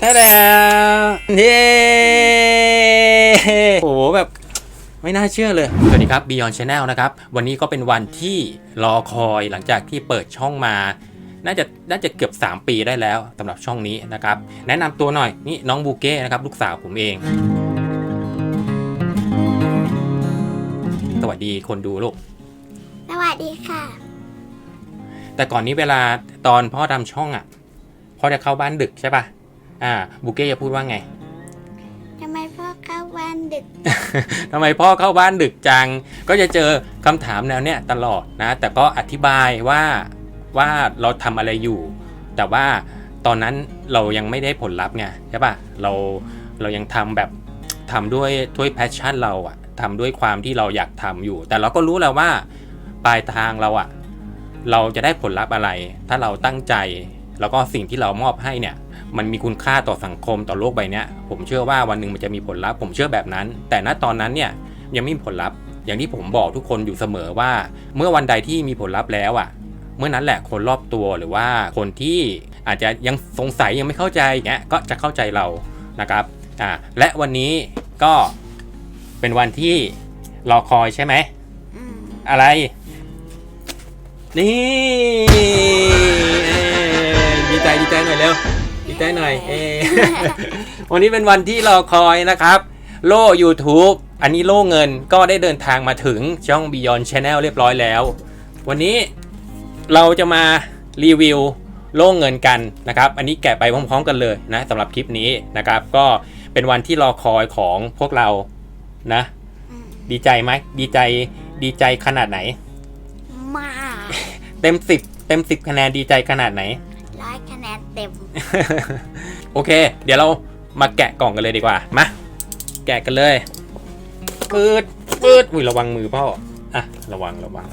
แท้แล้วเย้โอ้โหแบบไม่น่าเชื่อเลย สวัสดีครับ Beyond Channel นะครับ วันนี้ก็เป็นวันที่รอคอยหลังจากที่เปิดช่องมา น่าจะน่าจะเกือบ 3 ปีได้แล้วสำหรับช่องนี้นะครับ แนะนำตัวหน่อย นี่น้องบูเก้นะครับ ลูกสาวผมเอง สวัสดีคนดูลูก สวัสดีค่ะ แต่ก่อนนี้เวลาตอนพ่อทำช่องอะ พ่อจะเข้าบ้านดึกใช่ป่ะ อ่าบูเก้จะพูดว่าไงทำไมพ่อเข้าวันดึก ทำไมพ่อเข้าบ้านดึกจัง ก็จะเจอคำถามแนวเนี้ยตลอดนะ แต่ก็อธิบายว่าว่าเราทำอะไรอยู่ แต่ว่าตอนนั้นเรายังไม่ได้ผลลัพธ์ไงใช่ป่ะเราเรายังทำแบบทำด้วยด้วยแพชชั่นเราอะทำด้วยความที่เราอยากทำอยู่ แต่เราก็รู้แล้วว่าปลายทางเราอะเราจะได้ผลลัพธ์อะไร ถ้าเราตั้งใจ แล้วก็สิ่งที่เรามอบให้เนี่ย มันมีคุณค่าต่อสังคมต่อโลกใบนี้ผมเชื่อว่าวันหนึ่งมันจะมีผลลัพธ์ผมเชื่อแบบนั้น แต่ณตอนนั้นเนี่ยยังไม่มีผลลัพธ์ อย่างที่ผมบอกทุกคนอยู่เสมอว่า เมื่อวันใดที่มีผลลัพธ์แล้วอะ เมื่อนั้นแหละคนรอบตัวหรือว่าคนที่อาจจะยังสงสัยยังไม่เข้าใจเงี้ยก็จะเข้าใจเรานะครับอ่าและวันนี้ก็เป็นวันที่รอคอยใช่ไหมอะไร นี่ดีใจดีใจหน่อยเร็ว ใจหน่อยเอ้วันนี้เป็นวันที่รอคอยนะครับ โล่ YouTube อันนี้โล่เงินก็ได้เดินทางมาถึงช่อง Beyond Channel เรียบร้อยแล้ว วันนี้เราจะมารีวิวโล่เงินกันนะครับ อันนี้แกะไปพร้อมๆกันเลยนะสำหรับคลิปนี้นะครับ ก็เป็นวันที่รอคอยของพวกเรานะอืมดีใจไหมดีใจดีใจขนาดไหน มาก เต็มสิบเต็มสิบคะแนนดีใจขนาดไหน โอเค เดี๋ยวเรามาแกะกล่องกันเลยดีกว่า มา แกะกันเลยปืดปืดอุ้ยระวังมือพ่ออะระวังระวัง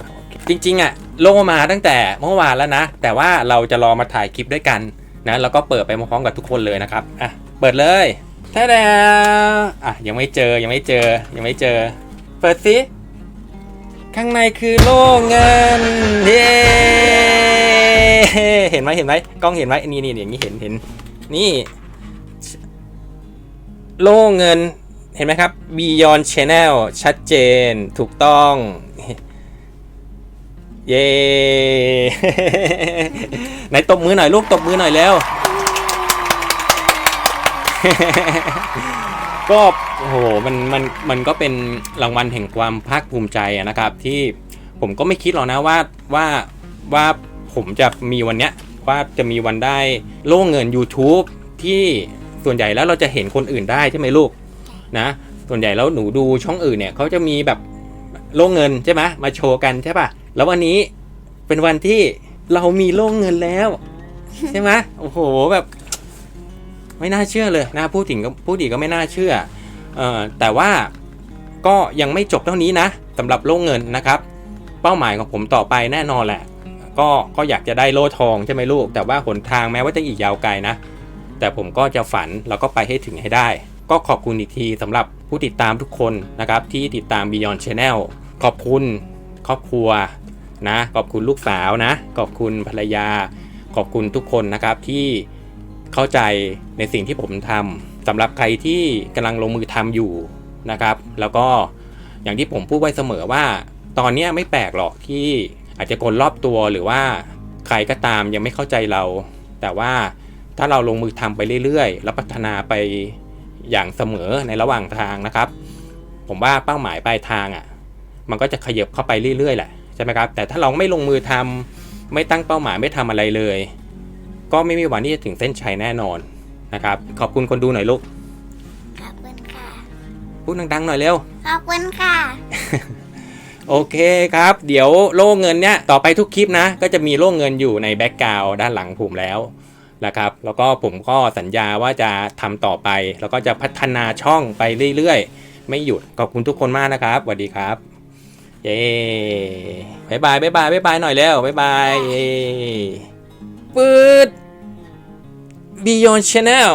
จริงๆอะโลมาตั้งแต่เมื่อวานแล้วนะ แต่ว่าเราจะรอมาถ่ายคลิปด้วยกันนะแล้วก็เปิดไปพร้อมกับทุกคนเลยนะครับอะเปิดเลยแท้แล้วอะยังไม่เจอยังไม่เจอยังไม่เจอ เปิดสิข้างในคือโล่เงินเย้ เห็นไหมเห็นไหมกล้องเห็นไหมนี่นี่อย่างนี้เห็นเห็นนี่ โล่เงินเห็นไหมครับ Beyond Channel ชัดเจนถูกต้อง เย้ไหนตบมือหน่อยลูกตบมือหน่อยแล้ว ก็โอ้โหมันมันมันก็เป็นรางวัลแห่งความภาคภูมิใจนะครับ ที่ผมก็ไม่คิดหรอกนะว่าว่าว่า ผมจะมีวันเนี้ยว่าจะมีวันได้โล่งเงิน YouTube ที่ส่วนใหญ่แล้วเราจะเห็นคนอื่นได้ใช่ไหมลูกนะส่วนใหญ่แล้วหนูดูช่องอื่นเนี่ยเขาจะมีแบบโล่งเงินใช่ไหมมาโชว์กันใช่ป่ะแล้ววันนี้เป็นวันที่เรามีโล่งเงินแล้ว ใช่ไหมโอ้โหแบบ ไม่น่าเชื่อเลยนะพูดถึงก็พูดอีกก็ไม่น่าเชื่อเออแต่ว่าก็ยังไม่จบเท่านี้นะสำหรับโล่งเงินนะครับ เป้าหมายของผมต่อไปแน่นอนแหละ ก็ก็อยากจะได้โล่ทองใช่ไหมลูก แต่ว่าหนทางแม้ว่าจะอีกยาวไกลนะ แต่ผมก็จะฝันแล้วก็ไปให้ถึงให้ได้ ก็ขอบคุณอีกทีสำหรับผู้ติดตามทุกคนนะครับ ที่ติดตาม Beyond Channel ขอบคุณครอบครัวนะ ขอบคุณลูกสาวนะ ขอบคุณภรรยา ขอบคุณทุกคนนะครับที่เข้าใจในสิ่งที่ผมทำสำหรับใครที่กำลังลงมือทำอยู่นะครับ แล้วก็อย่างที่ผมพูดไว้เสมอว่า ตอนนี้ไม่แปลกหรอกที่ อาจจะคนรอบตัวหรือว่าใครก็ตามยังไม่เข้าใจเรา แต่ว่าถ้าเราลงมือทำไปเรื่อยๆ แล้วพัฒนาไปอย่างเสมอในระหว่างทางนะครับ ผมว่าเป้าหมายปลายทางอะ่ะ มันก็จะขยับเข้าไปเรื่อยๆแหละใช่ไหมครับ แต่ถ้าเราไม่ลงมือทำไม่ตั้งเป้าหมายไม่ทำอะไรเลย ก็ไม่มีวันที่จะถึงเส้นชัยแน่นอนนะครับ ขอบคุณคนดูหน่อยลูก ขอบคุณค่ะ พูดดังๆหน่อยเร็ว ขอบคุณค่ะ โอเคครับ เดี๋ยวโล่เงินเนี่ยต่อไปทุกคลิปนะ ก็จะมีโล่เงินอยู่ในแบ็กกราวด์ด้านหลังผมแล้วนะครับ แล้วก็ผมก็สัญญาว่าจะทำต่อไป แล้วก็จะพัฒนาช่องไปเรื่อยๆ ไม่หยุด ขอบคุณทุกคนมากนะครับสวัสดีครับ เย้บายบายบายบายบายบายหน่อยแล้วบายบายเย้ปืด Beyond Channel